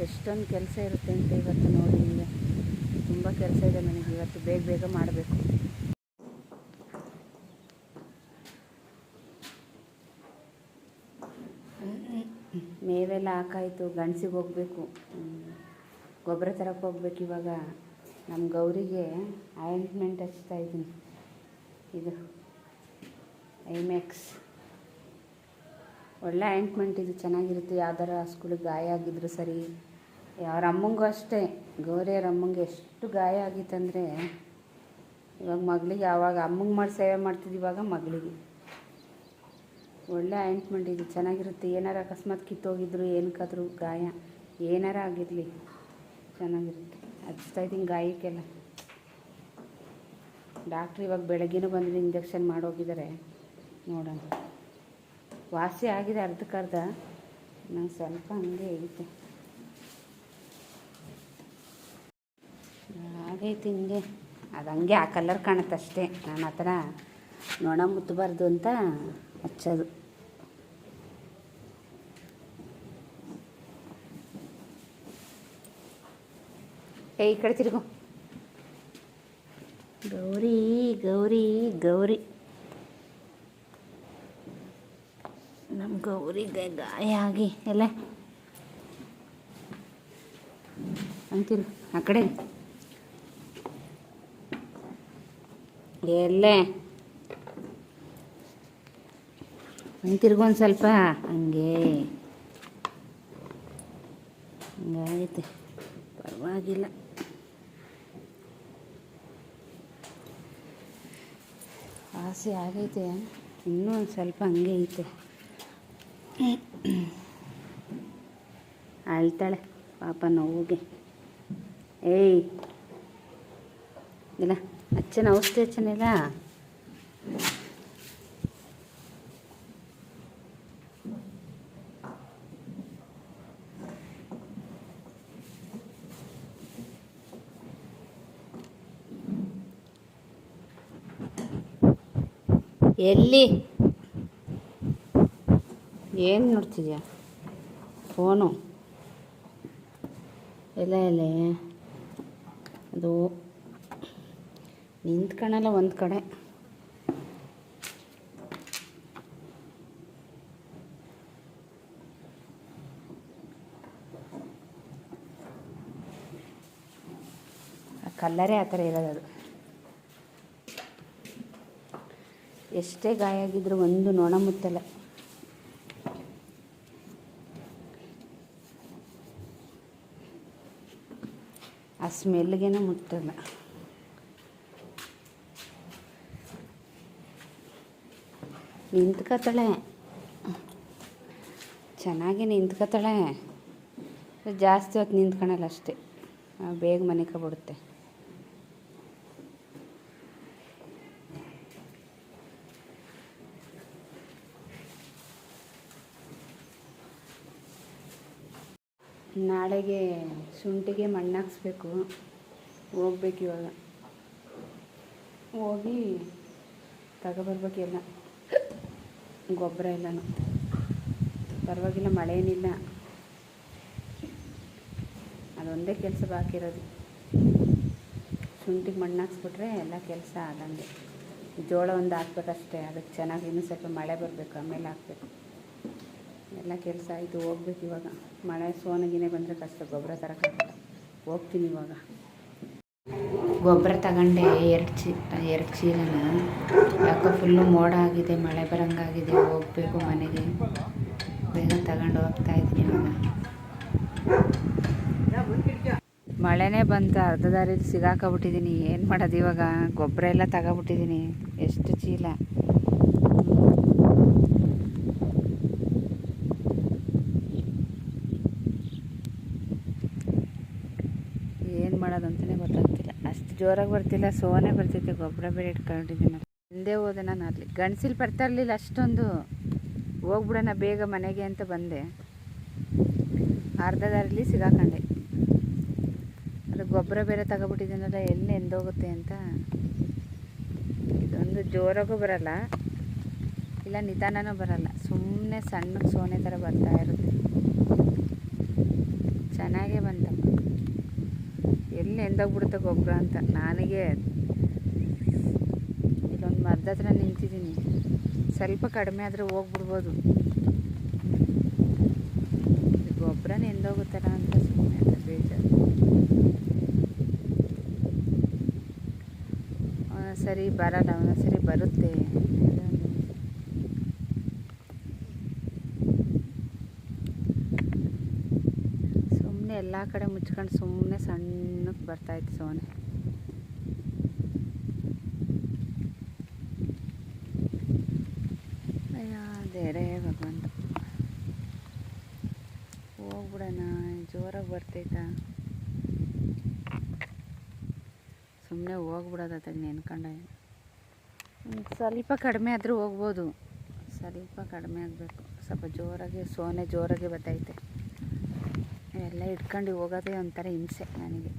ಎಷ್ಟೊಂದು ಕೆಲಸ ಇರುತ್ತೆ ಅಂತ ಇವತ್ತು ನೋಡಿ ನಿಮಗೆ. ತುಂಬ ಕೆಲಸ ಇದೆ ನನಗೆ. ಇವತ್ತು ಬೇಗ ಬೇಗ ಮಾಡಬೇಕು. ಮೇವೆಲ್ಲ ಹಾಕಾಯ್ತು. ಗಣಸಿಗೆ ಹೋಗಬೇಕು. ಗೊಬ್ಬರ ತರಕ್ಕೆ ಹೋಗ್ಬೇಕು ಇವಾಗ. ನಮ್ಮ ಗೌರಿಗೆ ಆಯಿಂಟ್ಮೆಂಟ್ ಹಚ್ತಾ ಇದ್ದೀನಿ. ಇದು ಐಮ್ಯಾಕ್ಸ್. ಒಳ್ಳೆ ಆಯಿಂಟ್ಮೆಂಟ್ ಇದು ಚೆನ್ನಾಗಿರುತ್ತೆ, ಯಾವ್ದಾರ ಹಸುಗಳಿಗೆ ಗಾಯ ಆಗಿದ್ರು ಸರಿ. ಅವ್ರ ಅಮ್ಮಂಗೂ ಅಷ್ಟೇ, ಗೌರಿಯವ್ರ ಅಮ್ಮಂಗೆ ಎಷ್ಟು ಗಾಯ ಆಗಿತ್ತಂದರೆ ಇವಾಗ ಮಗಳಿಗೆ ಆವಾಗ ಅಮ್ಮಂಗೆ ಮಾಡಿ ಸೇವೆ ಮಾಡ್ತಿದ್ದು ಇವಾಗ ಮಗಳಿಗೆ. ಒಳ್ಳೆ ಆಯಿಂಟ್ಮೆಂಟ್ ಇದು ಚೆನ್ನಾಗಿರುತ್ತೆ, ಏನಾರ ಅಕಸ್ಮಾತ್ ಕಿತ್ತೋಗಿದ್ರು, ಏನಕ್ಕಾದ್ರೂ ಗಾಯ, ಏನಾರ ಆಗಿರಲಿ, ಚೆನ್ನಾಗಿರುತ್ತೆ. ಹಚ್ತಾ ಇದ್ದೀನಿ ಗಾಯಕ್ಕೆಲ್ಲ. ಡಾಕ್ಟ್ರ್ ಇವಾಗ ಬೆಳಗ್ಗೆನೂ ಬಂದಿದ್ದು ಇಂಜೆಕ್ಷನ್ ಮಾಡೋಗಿದ್ದಾರೆ. ನೋಡೋಣ. ವಾಸಿ ಆಗಿದೆ ಅರ್ಧಕ್ಕರ್ಧ ನಂಗೆ ಸ್ವಲ್ಪ ಹಂಗೆ ಐತೆ. ಆಗೈತೆ ಹಿಂಗೆ. ಅದು ಹಂಗೆ ಆ ಕಲರ್ ಕಾಣುತ್ತೆ ಅಷ್ಟೇ. ನಾನು ಆ ಥರ ನೊಣ ಮುತ್ತಬಾರ್ದು ಅಂತ ಹಚ್ಚೋದು. ಏ ಈ ತಿರುಗು. ಗೌರಿ ಗೌರಿ ಗೌರಿ. ನಮ್ಮ ಗೌರಿಗೆ ಗಾಯ ಆಗಿ ಎಲ್ಲ ಅಂತೀರಿ, ಆ ಕಡೆ. ಎಲ್ಲೇ ಅಂತಿರ್ಗೊಂದು ಸ್ವಲ್ಪ, ಹಂಗೆ. ಹಂಗಾಗೈತೆ ಪರವಾಗಿಲ್ಲ. ಆಸೆ ಆಗೈತೆ, ಇನ್ನೂ ಒಂದು ಸ್ವಲ್ಪ ಹಂಗೆ ಐತೆ. ಅಳ್ತಾಳೆ. ಪಾಪ ನೋವುಗೆ. ಏಯ್. ಇಲ್ಲ ಅಚ್ಚನ ಔಷಧಿ ಅಚ್ಚನಿಲ್ಲ ಎಲ್ಲಿ? ಏನು ನೋಡ್ತಿದ್ಯಾ? ಫೋನು. ಎಲ್ಲ ಎಲೆ. ಅದು ನಿಂತ್ಕೊಳಲ್ಲ ಒಂದು ಕಡೆ. ಕಲ್ಲರೇ ಆ ಥರ ಇರೋದು ಅದು. ಎಷ್ಟೇ ಗಾಯ ಆಗಿದ್ರು ಒಂದು ನೊಣ ಆ ಸ್ಮೆಲ್ಗೇನೆ ಮುಟ್ಟಲ್ಲ ನಿಂತ್ಕೊತಾಳೆ ಚೆನ್ನಾಗಿ ನಿಂತ್ಕತ್ತಳೆ. ಜಾಸ್ತಿ ಹೊತ್ತು ನಿಂತ್ಕೊಳಲ್ಲ ಅಷ್ಟೇ. ಬೇಗ ಮನೆ ಕಬಿಡುತ್ತೆ. ನಾಳೆಗೆ ಶುಂಠಿಗೆ ಮಣ್ಣು ಹಾಕ್ಸ್ಬೇಕು. ಹೋಗ್ಬೇಕು ಇವಾಗ. ಹೋಗಿ ತಗೊಬರ್ಬೇಕು ಎಲ್ಲ. ಗೊಬ್ಬರ ಎಲ್ಲನೂ. ಪರವಾಗಿಲ್ಲ ಮಳೆ ಏನಿಲ್ಲ ಅದೊಂದೇ ಕೆಲಸ ಬಾಕಿ ಇರೋದು. ಶುಂಠಿಗೆ ಮಣ್ಣು ಹಾಕ್ಸ್ಬಿಟ್ರೆ ಎಲ್ಲ ಕೆಲಸ ಆದಂಗೆ ಜೋಳ ಒಂದು ಹಾಕ್ಬೇಕಷ್ಟೇ, ಅದಕ್ಕೆ ಚೆನ್ನಾಗಿ ಇನ್ನೂ ಸ್ವಲ್ಪ ಮಳೆ ಬರಬೇಕು, ಆಮೇಲೆ ಹಾಕ್ಬೇಕು. ಎಲ್ಲ ಕೆಲಸ ಆಯಿತು ಹೋಗ್ಬೇಕು ಇವಾಗ. ಮಳೆ ಸೋನಗಿನೇ ಬಂದರೆ ಕಷ್ಟ ಗೊಬ್ಬರ ತರೋಕ್ಕಾಗಲ್ಲ ಹೋಗ್ತೀನಿ ಇವಾಗ. ಗೊಬ್ಬರ ತಗೊಂಡೆ ಎರಡು ಚೀ ಎರಡು ಚೀಲನ. ಯಾಕೋ ಫುಲ್ಲು ಮೋಡ ಆಗಿದೆ ಮಳೆ ಬರಂಗಾಗಿದೆ ಹೋಗಬೇಕು ಮನೆಗೆ. ಬೇಗ ತಗೊಂಡು ಹೋಗ್ತಾ ಇದ್ದೀನಿ ಇವಾಗ. ಮಳೆನೇ ಬಂತು ಅರ್ಧ ದಾರಿಲಿ ಸಿಗಾಕಬಿಟ್ಟಿದ್ದೀನಿ ಏನು ಮಾಡೋದು ಇವಾಗ? ಗೊಬ್ಬರ ಎಲ್ಲ ತಗೊಬಿಟ್ಟಿದ್ದೀನಿ ಎಷ್ಟು ಚೀಲ ಏನು ಮಾಡೋದು ಅಂತಲೇ ಗೊತ್ತಾಗ್ತಿಲ್ಲ ಅಷ್ಟು ಜೋರಾಗಿ ಬರ್ತಿಲ್ಲ, ಸೋನೆ ಬರ್ತೈತೆ ಗೊಬ್ಬರ ಬೇರೆ ಇಟ್ಕೊಂಡಿದ್ದೀನಿ. ಹಿಂದೆ ಹೋದೆ ನಾನು ಅಲ್ಲಿ. ಗಂಡಸಿಲ್ ಬರ್ತಾ ಇರಲಿಲ್ಲ, ಅಷ್ಟೊಂದು ಹೋಗ್ಬಿಡೋಣ ಬೇಗ ಮನೆಗೆ ಅಂತ ಬಂದೆ. ಅರ್ಧ ದಾರಿಲಿ ಸಿಗಾಕೊಂಡೆ. ಅದು ಗೊಬ್ಬರ ಬೇರೆ ತಗೊಬಿಟ್ಟಿದ್ದೀನಲ್ಲ, ಎಲ್ಲಿ ಎಂದೋಗುತ್ತೆ ಅಂತ. ಇದೊಂದು ಜೋರಾಗೂ ಬರಲ್ಲ. ಇಲ್ಲ, ನಿಧಾನನೂ ಬರಲ್ಲ. ಸುಮ್ಮನೆ ಸಣ್ಣ ಸೋನೆ ಥರ ಬರ್ತಾ ಇರುತ್ತೆ. ಚೆನ್ನಾಗೇ ಬಂತಪ್ಪ ಎಲ್ಲಿ ಎಂದೋಗ್ಬಿಡುತ್ತೆ ಗೊಬ್ಬರ ಅಂತ. ನನಗೆ ಇಲ್ಲೊಂದು ಮರದ ಹತ್ರ ನಿಂತಿದ್ದೀನಿ. ಸ್ವಲ್ಪ ಕಡಿಮೆ ಆದರೆ ಹೋಗ್ಬಿಡ್ಬೋದು. ಗೊಬ್ಬರನೇ ಎಂದೋಗುತ್ತಲ್ಲ ಅಂತ ಸುಮ್ಮನೆ ಅಂತ ಬೇಜಾರು. ಸರಿ ಬರಲ್ಲ, ಒಂದೊಂದ್ಸರಿ ಬರುತ್ತೆ. ಎಲ್ಲ ಕಡೆ ಮುಚ್ಕೊಂಡು ಸುಮ್ಮನೆ ಸಣ್ಣಕ್ಕೆ ಬರ್ತಾಯಿತ್ತು ಸೋನೆ. ಅಯ್ಯ, ದೇರೇ ಭಗವಂತ. ಹೋಗ್ಬಿಡೋಣ, ಜೋರಾಗಿ ಬರ್ತೈತಾ? ಸುಮ್ಮನೆ ಹೋಗ್ಬಿಡೋದ ನೆನ್ಕೊಂಡೆ. ಸ್ವಲ್ಪ ಕಡಿಮೆ ಆದರೂ ಹೋಗ್ಬೋದು. ಸ್ವಲ್ಪ ಕಡಿಮೆ ಆಗಬೇಕು. ಸ್ವಲ್ಪ ಜೋರಾಗಿ, ಸೋನೆ ಜೋರಾಗಿ ಬರ್ತೈತೆ. ಎಲ್ಲ ಇಟ್ಕೊಂಡು ಹೋಗೋದೇ ಒಂಥರ ಹಿಂಸೆ ನನಗೆ.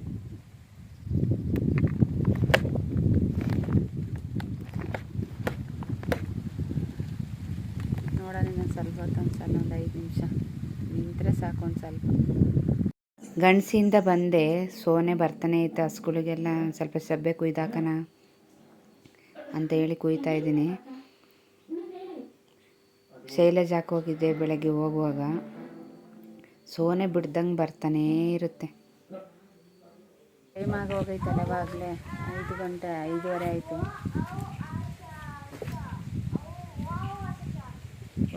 ನೋಡೋಣ ಸ್ವಲ್ಪ ಹೊತ್ತು ಐದು ನಿಮಿಷ. ನಿಂತರೆ ಸಾಕು ಸ್ವಲ್ಪ. ಗಂಡಸಿಂದ ಬಂದೆ, ಸೋನೆ ಬರ್ತಾನೆ ಇತ್ತು ಹಸ್ಗಳಿಗೆಲ್ಲ ಸ್ವಲ್ಪ ಸಬ್ಬೆ ಕುಯ್ದಾಕನ ಅಂತ ಹೇಳಿ ಕುಯ್ತಾ ಇದ್ದೀನಿ. ಶೈಲಜ್ ಹಾಕೋಗಿದ್ದೆ ಬೆಳಗ್ಗೆ ಹೋಗುವಾಗ. ಸೋನೆ ಬಿಡ್ದಂಗೆ ಬರ್ತಾನೇ ಇರುತ್ತೆ. ಟೈಮ್ ಆಗಿ ಹೋಗೈತಲ್ಲ ಅವಾಗಲೇ ಐದು ಗಂಟೆ, ಐದುವರೆ ಆಯಿತು.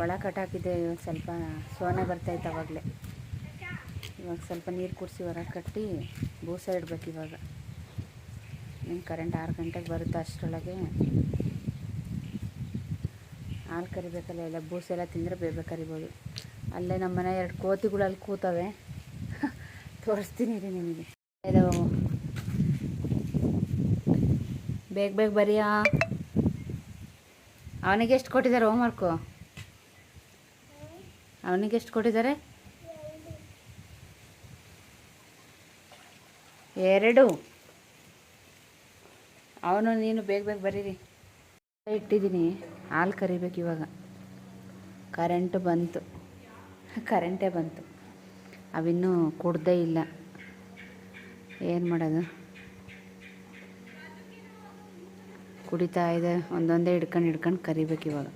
ಒಳ ಕಟ್ಟಾಕಿದ್ದೆ ಇವಾಗ ಸ್ವಲ್ಪ ಸೋನೆ ಬರ್ತೈತೆ ಅವಾಗಲೇ. ಇವಾಗ ಸ್ವಲ್ಪ ನೀರು ಕುಡಿಸಿ ಹೊರಗೆ ಕಟ್ಟಿ ಬೂಸ ಇಡ್ಬೇಕು ಇವಾಗ. ನಿಮ್ಮ ಕರೆಂಟ್ ಆರು ಗಂಟೆಗೆ ಬರುತ್ತೆ ಅಷ್ಟರೊಳಗೆ. ಹಾಲು ಕರಿಬೇಕಲ್ಲ ಎಲ್ಲ ಬೂಸ ಎಲ್ಲ ತಿಂದರೆ ಬೇಗ ಕರಿಬೋದು. ಅಲ್ಲೇ ನಮ್ಮ ಮನೆ ಎರಡು ಕೋತಿಗಳು ಅಲ್ಲಿ ಕೂತವೆ. ತೋರಿಸ್ತೀನಿ ರೀ ನಿಮಗೆ. ಬೇಗ ಬೇಗ ಬರೀ ಅವನಿಗೆ ಎಷ್ಟು ಕೊಟ್ಟಿದ್ದಾರೆ ಹೋಮ್ವರ್ಕು ಅವನಿಗೆ ಎಷ್ಟು ಕೊಟ್ಟಿದ್ದಾರೆ? ಎರಡು. ಅವನು, ನೀನು ಬೇಗ ಬೇಗ ಬರೀರಿ. ಇಟ್ಟಿದ್ದೀನಿ. ಹಾಲು ಕರಿಬೇಕು ಇವಾಗ. ಕರೆಂಟ್ ಬಂತು. ಕರೆಂಟೇ ಬಂತು. ಅವಿನ್ನೂ ಕುಡ್ದೇ ಇಲ್ಲ. ಏನು ಮಾಡೋದು? ಕುಡಿತಾ ಇದೆ, ಒಂದೊಂದೇ ಹಿಡ್ಕೊಂಡು ಹಿಡ್ಕೊಂಡು ಕರಿಬೇಕು ಇವಾಗ.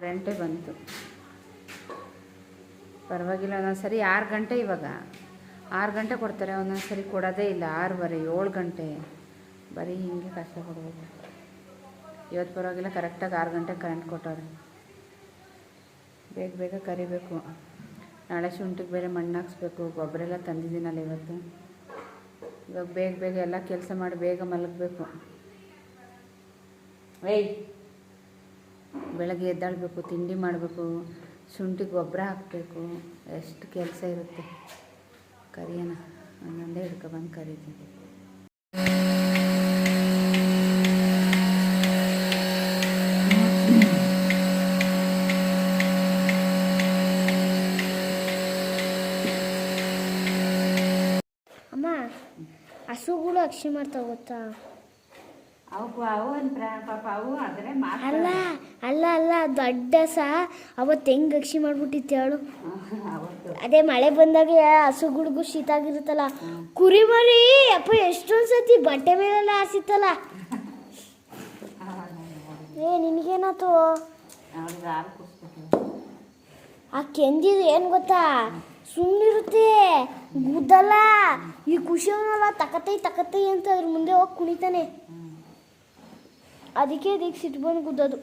ಕರೆಂಟೇ ಬಂತು. ಪರವಾಗಿಲ್ಲ ಒಂದೊಂದು ಸರಿ ಆರು ಗಂಟೆ ಇವಾಗ. ಆರು ಗಂಟೆ ಕೊಡ್ತಾರೆ ಒಂದೊಂದು ಸರಿ ಕೊಡೋದೇ ಇಲ್ಲ, ಆರೂವರೆ, ಏಳು ಗಂಟೆ. ಬರೀ ಹಿಂಗೆ ಕಷ್ಟ ಕೊಡ್ಬೋದು ಇವತ್ತು ಪರವಾಗಿಲ್ಲ, ಕರೆಕ್ಟಾಗಿ ಆರು ಗಂಟೆಗೆ ಕರೆಂಟ್ ಕೊಟ್ಟವ್ರೆ. ಬೇಗ ಬೇಗ ಕರಿಬೇಕು. ನಾಳೆ ಶುಂಠಿಗೆ ಬೇರೆ ಮಣ್ಣು ಹಾಕ್ಸ್ಬೇಕು ಗೊಬ್ಬರ ಎಲ್ಲ ತಂದಿದ್ದೀನಲ್ಲ ಇವತ್ತು. ಇವಾಗ ಬೇಗ ಬೇಗ ಎಲ್ಲ ಕೆಲಸ ಮಾಡಿ ಬೇಗ ಮಲಗಬೇಕು. ಏಯ್, ಬೆಳಗ್ಗೆ ಎದ್ದಾಳಬೇಕು, ತಿಂಡಿ ಮಾಡಬೇಕು ಶುಂಠಿ ಗೊಬ್ಬರ ಹಾಕಬೇಕು, ಎಷ್ಟು ಕೆಲಸ ಇರುತ್ತೆ. ಕರಿಯೋಣ ಒಂದೊಂದೇ ಹಿಡ್ಕೊಬಂದು ಕರಿತೀನಿ. ಅಮ್ಮ, ಹಸುಗಳು ಅಕ್ಷಿ ಮಾಡ್ತಾವ ಗೊತ್ತಾ? ಅವು ಅವು ಪಾಪ ಅವು ಆದರೆ ಅಲ್ಲ ಅಲ್ಲ ಅಲ್ಲ ದೊಡ್ಡ ಸಹ ಅವತ್ತು ಹೆಂಗ್ ಅಕ್ಷಿ ಮಾಡ್ಬಿಟ್ಟಿತ್ತು ಹೇಳು. ಅದೇ ಮಳೆ ಬಂದಾಗ ಹಸುಗಳಿಗೂ ಶೀತ ಆಗಿರುತ್ತಲ್ಲ ಕುರಿ ಮರಿ ಅಪ್ಪ ಎಷ್ಟೊಂದ್ಸತಿ ಬಟ್ಟೆ ಮೇಲೆಲ್ಲ ಹಾಸಿತ್ತಲ್ಲ. ಏ ನಿನಗೇನಾತು ಆ ಕೆಂದಿದ್ ಏನು ಗೊತ್ತಾ? ಸುಮ್ಮನಿರುತ್ತೆ ಗುದ್ದಲ್ಲ ಈ ಖುಷಿಯವನಲ್ಲ ತಕತೈ ತಕತೈ ಅಂತ ಅದ್ರ ಮುಂದೆ ಹೋಗಿ ಕುಣಿತಾನೆ. ಅದಕ್ಕೆ ಅದಕ್ಕೆ ಸಿಟ್ಟು ಬಂದು ಗುದ್ದೋದು.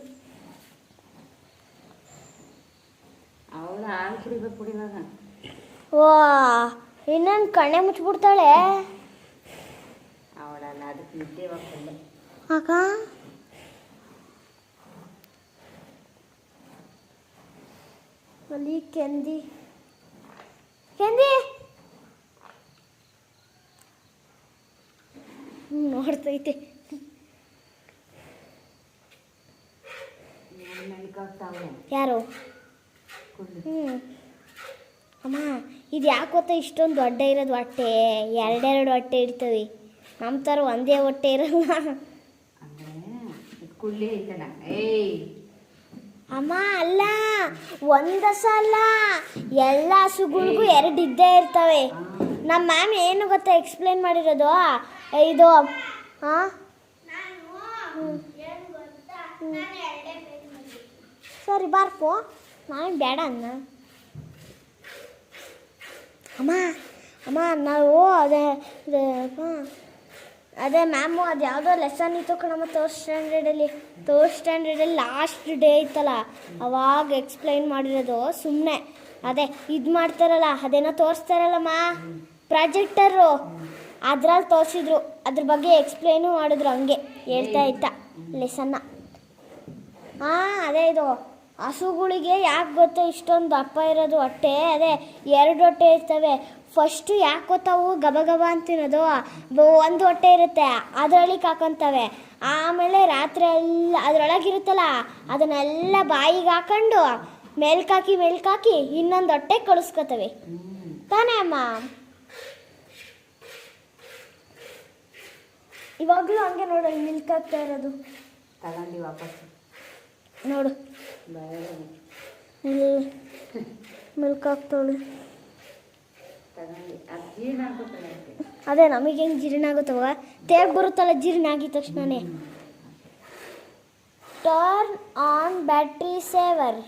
ಅವಳು ಹಾಲು ಕುಡಿಬೇಕು ಕುಡಿವಾಗ ವಾ ಇನ್ನೇನು ಕಣ್ಣೆ ಮುಚ್ಚಿಬಿಡ್ತಾಳೆ? ಅವಳಲ್ಲ ಅದಕ್ಕೆ ನಿದ್ದೆ ಹೋಗ್ತಲ್ಲ ಅಕ್ಕ? ಅಲ್ಲಿ ಕೆಂದಿ. ಕೆಂದಿ? ನೋಡ್ತೈತೆ. ಯಾರು? ಹ್ಞೂ ಅಮ್ಮ ಇದು ಯಾಕೆ ಗೊತ್ತಾ ಇಷ್ಟೊಂದು ದೊಡ್ಡ ಇರೋದು ಹೊಟ್ಟೆ? ಎರಡೆರಡು ಹೊಟ್ಟೆ ಇರ್ತವೆ ನಮ್ಮ ಥರ ಒಂದೇ ಹೊಟ್ಟೆ ಇರಲ್ಲ. ಅಮ್ಮ ಅಲ್ಲ ಒಂದ ಸಲ ಎಲ್ಲ ಹಸುಗಳಿಗೂ ಎರಡು ಇದ್ದೇ ಇರ್ತವೆ. ನಮ್ಮ ಮ್ಯಾಮ್ ಏನು ಗೊತ್ತಾ ಎಕ್ಸ್ಪ್ಲೇನ್ ಮಾಡಿರೋದು? ಇದು ಹಾಂ ಸರಿ, ಬಾರ್ಪು. ನಾನು ಬೇಡ ಅನ್ನ. ಅಮ್ಮ ಅಮ್ಮ, ನಾವು ಅದೇ ಅದೇ ಮ್ಯಾಮು ಅದು ಯಾವುದೋ ಲೆಸನ್ ಇತ್ತು ಕಣಮ್ಮ ತರ್ಡ್ ಸ್ಟ್ಯಾಂಡರ್ಡಲ್ಲಿ ತರ್ಡ್ ಸ್ಟ್ಯಾಂಡರ್ಡಲ್ಲಿ ಲಾಸ್ಟ್ ಡೇ ಇತ್ತಲ್ಲ, ಅವಾಗ ಎಕ್ಸ್ಪ್ಲೈನ್ ಮಾಡಿರೋದು ಸುಮ್ಮನೆ ಅದೇ, ಇದು ಮಾಡ್ತಾರಲ್ಲ, ಅದೇನೋ ತೋರಿಸ್ತಾರಲ್ಲಮ್ಮ ಪ್ರಾಜೆಕ್ಟರು ಅದ್ರಲ್ಲಿ ತೋರಿಸಿದ್ರು, ಅದ್ರ ಬಗ್ಗೆ ಎಕ್ಸ್ಪ್ಲೈನು ಮಾಡಿದ್ರು, ಹಂಗೆ. ಹೇಳ್ತಾ ಇತ್ತ ಲೆಸನ್ನ ಹಾಂ, ಅದೇ ಇದು. ಹಸುಗಳಿಗೆ ಯಾಕೆ ಗೊತ್ತಾ? ಇಷ್ಟೊಂದು ದಪ್ಪ ಇರೋದು ಹೊಟ್ಟೆ. ಅದೇ ಎರಡು ಹೊಟ್ಟೆ ಇರ್ತವೆ. ಫಸ್ಟು ಯಾಕೆ ಗೊತ್ತಾವು ಗಬ ಗಬ ಅಂತಿರೋದು ಒಂದು ಹೊಟ್ಟೆ ಇರುತ್ತೆ. ಅದರೊಳಗೆ ಹಾಕೊತವೆ ಆಮೇಲೆ ರಾತ್ರಿ ಎಲ್ಲ, ಅದರೊಳಗಿರುತ್ತಲ್ಲ, ಅದನ್ನೆಲ್ಲ ಬಾಯಿಗೆ ಹಾಕೊಂಡು ಮೇಲ್ಕಾಕಿ ಮೇಲ್ಕಾಕಿ ಇನ್ನೊಂದು ಹೊಟ್ಟೆ ಕಳಿಸ್ಕೊತವೆ. ತಾನೇ ಅಮ್ಮ? ಇವಾಗಲೂ ಹಂಗೆ ನೋಡೋಣ ಮಿಲ್ಕ್ ಆಗ್ತಾ ಇರೋದು. ತಗೊಂಡು ವಾಪಸ್ ನೋಡು. ಮಿಲ್ಕ್ ಹಾಕ್ತಾವಳೆ. ತಗೊಂಡು ಅದು ನಮಗೆ ಹೆಂಗೆ ಜೀರ್ಣ ಆಗುತ್ತವ ತೇಗ್ ಬರುತ್ತಲ್ಲ ಜೀರ್ಣ ಆಗಿದ ತಕ್ಷಣನೇ. ಟರ್ನ್ ಆನ್ ಬ್ಯಾಟ್ರಿ ಸೇವರ್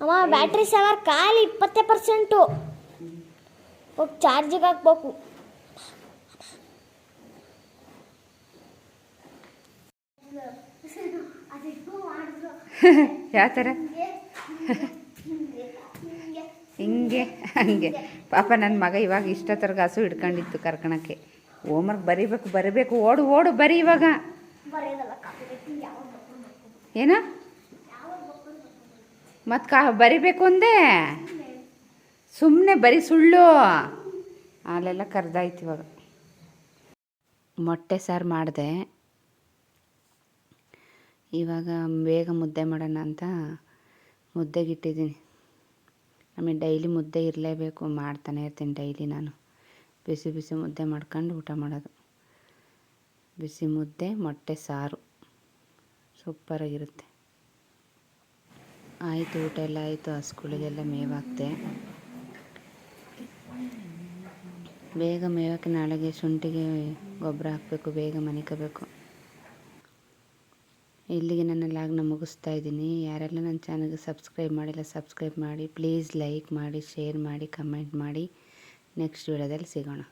ಅಮ್ಮ ಬ್ಯಾಟ್ರಿ ಸೇವರ್ ಖಾಲಿ ಇಪ್ಪತ್ತೇ ಪರ್ಸೆಂಟು ಹೋಗಿ ಚಾರ್ಜಿಗೆ ಹಾಕ್ಬೇಕು. ಯಾವ ಥರ ಹಿಂಗೆ, ಹಂಗೆ. ಪಾಪ ನನ್ನ ಮಗ ಇವಾಗ ಇಷ್ಟೊತ್ತರ್ಗೆ ಹಸು ಹಿಡ್ಕೊಂಡಿತ್ತು ಕರ್ಕೊಳಕ್ಕೆ ಹೋಮ್ವರ್ಕ್ ಬರಿಬೇಕು ಬರಿಬೇಕು. ಓಡು ಓಡು, ಬರೀ ಇವಾಗ. ಏನ? ಮತ್ತು ಕಾ, ಬರಿಬೇಕು ಒಂದೇ ಸುಮ್ಮನೆ ಬರೀ ಸುಳ್ಳು. ಅಲ್ಲೆಲ್ಲ ಕರ್ದಾಯ್ತು ಇವಾಗ. ಮೊಟ್ಟೆ ಸಾರು ಮಾಡಿದೆ. ಇವಾಗ ಬೇಗ ಮುದ್ದೆ ಮಾಡೋಣ ಅಂತ ಮುದ್ದೆಗಿಟ್ಟಿದ್ದೀನಿ. ಆಮೇಲೆ ಡೈಲಿ ಮುದ್ದೆ ಇರಲೇಬೇಕು, ಮಾಡ್ತಾನೆ ಇರ್ತೀನಿ ಡೈಲಿ ನಾನು. ಬಿಸಿ ಬಿಸಿ ಮುದ್ದೆ ಮಾಡ್ಕೊಂಡು ಊಟ ಮಾಡೋದು. ಬಿಸಿ ಮುದ್ದೆ, ಮೊಟ್ಟೆ, ಸಾರು. ಸೂಪರಾಗಿರುತ್ತೆ ಆಯಿತು, ಊಟ ಎಲ್ಲ ಆಯಿತು. ಹಸ್ಗಳಿಗೆಲ್ಲ ಮೇವಾಕ್ತೆ ಬೇಗ ಮೇವಕ್ಕೆ ನಾಳೆಗೆ ಶುಂಠಿಗೆ ಗೊಬ್ಬರ ಹಾಕಬೇಕು, ಬೇಗ ಮನಿಕೋಬೇಕು. ಇಲ್ಲಿಗೆ ನನ್ನ ಲಾಗ್ನ ಮುಗಿಸ್ತಾ ಇದ್ದೀನಿ. ಯಾರೆಲ್ಲ ನನ್ನ ಚಾನಲ್ಗೆ ಸಬ್ಸ್ಕ್ರೈಬ್ ಮಾಡಿಲ್ಲ, ಸಬ್ಸ್ಕ್ರೈಬ್ ಮಾಡಿ, ಪ್ಲೀಸ್ ಲೈಕ್ ಮಾಡಿ, ಶೇರ್ ಮಾಡಿ, ಕಮೆಂಟ್ ಮಾಡಿ. ನೆಕ್ಸ್ಟ್ ವಿಡಿಯೋದಲ್ಲಿ ಸಿಗೋಣ.